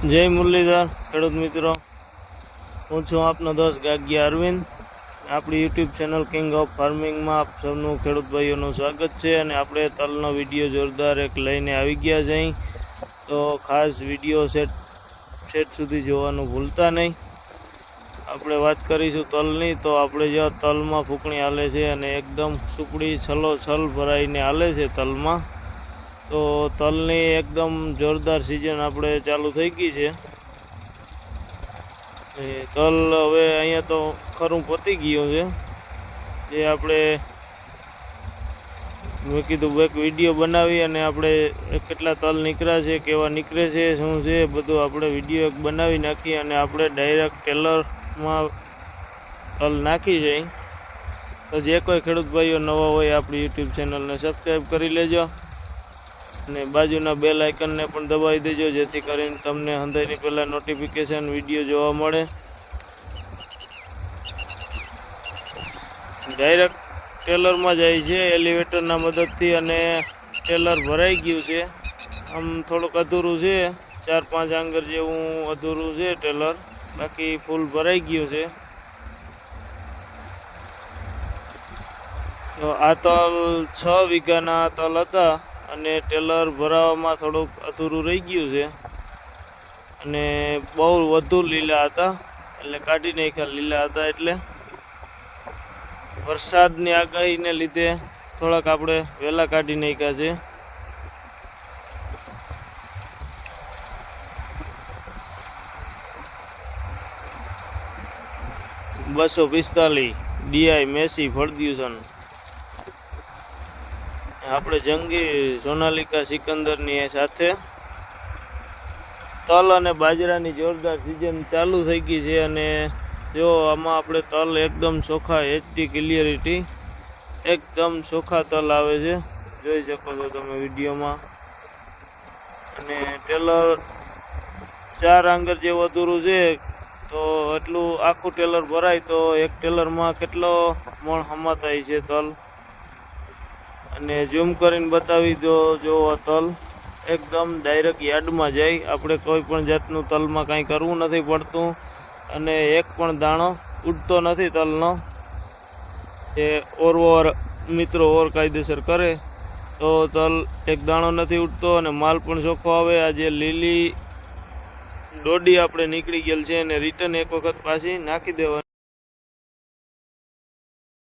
જય મુરલીધર. ખેડૂત મિત્રો, હું છું આપનો દોસ્ત ગાગિયા અરવિંદ. આપણી યુટ્યુબ ચેનલ કિંગ ઓફ ફાર્મિંગમાં આપ સૌનું ખેડૂત ભાઈઓનું સ્વાગત છે અને આપણે તલનો વીડિયો જોરદાર એક લઈને આવી ગયા છે તો ખાસ વીડિયો સેટ સેટ સુધી જોવાનું ભૂલતા નહીં. આપણે વાત કરીશું તલની, તો આપણે જો તલમાં ફૂંકણી હાલે છે અને એકદમ સુકડી છલો છલ ભરાઈને હાલે છે તલમાં. તો તલની એકદમ જોરદાર સિઝન આપણે ચાલુ થઈ ગઈ છે. તલ હવે અહીંયા તો ખરું પતી ગયું છે. જે આપણે મેં કીધું એક વીડિયો બનાવી અને આપણે કેટલા તલ નીકળ્યા છે, કેવા નીકળે છે, શું છે, બધું આપણે વીડિયો એક બનાવી નાખી અને આપણે ડાયરેક્ટ ટેલરમાં તલ નાખી જાય તો જે કોઈ ખેડૂત ભાઈઓ નવા હોય આપણી યુટ્યુબ ચેનલને સબસ્ક્રાઈબ કરી લેજો. અને બાજુના બે લાઇકનને પણ દબાવી દેજો, જેથી કરીને તમને હંધાઈની પહેલાં નોટિફિકેશન વીડિયો જોવા મળે. ડાયરેક્ટ ટેલરમાં જાય છે એલિવેટરના મદદથી અને ટેલર ભરાઈ ગયું છે. આમ થોડુંક અધૂરું છે, ચાર પાંચ આંગર જેવું અધૂરું છે ટેલર બાકી ફૂલ ભરાઈ ગયું છે. તો આ તલ છ વીઘાના તલ હતા. અને ટેલર ભરાવામાં થોડુંક અધૂરું રહી ગયું છે. અને બહુ વધુ લીલા હતા. એટલે કાઢી નાખ્યા લીલા હતા એટલે. વરસાદની આગાહીને લીધે થોડાક આપણે વહેલા કાઢી નાખ્યા છે. બસો પિસ્તાલીસ ડીઆઈ મેસી ફળદ્યુસન આપણે જંગી સોનાલિકા સિકંદરની સાથે તલ અને બાજરાની જોરદાર સિઝન ચાલુ થઈ ગઈ છે અને જો આમાં આપણે તલ એકદમ ચોખ્ખા એચડી ક્લિયરિટી એકદમ ચોખ્ખા તલ આવે છે. જોઈ શકો છો તમે વિડીયોમાં. અને ટેલર ચાર આંગર જેવું અધૂરું છે, તો એટલું આખું ટેલર ભરાય તો એક ટેલરમાં કેટલો મણ હમાતાય છે તલ? અને ઝૂમ કરીને બતાવી દો, જોવો તલ. એકદમ ડાયરેક્ટ યાર્ડમાં જાય. આપણે કોઈ પણ જાતનું તલમાં કાંઈ કરવું નથી પડતું. અને એક પણ દાણો ઉડતો નથી તલનો. એ ઓરવોર મિત્રો ઓર કાયદેસર કરે. તો તલ એક દાણો નથી ઉડતો અને માલ પણ ચોખ્ખો આવે. આ જે લીલી દોડી આપણે નીકળી ગયેલ છે અને રિટર્ન એક વખત પાછી નાખી દેવાની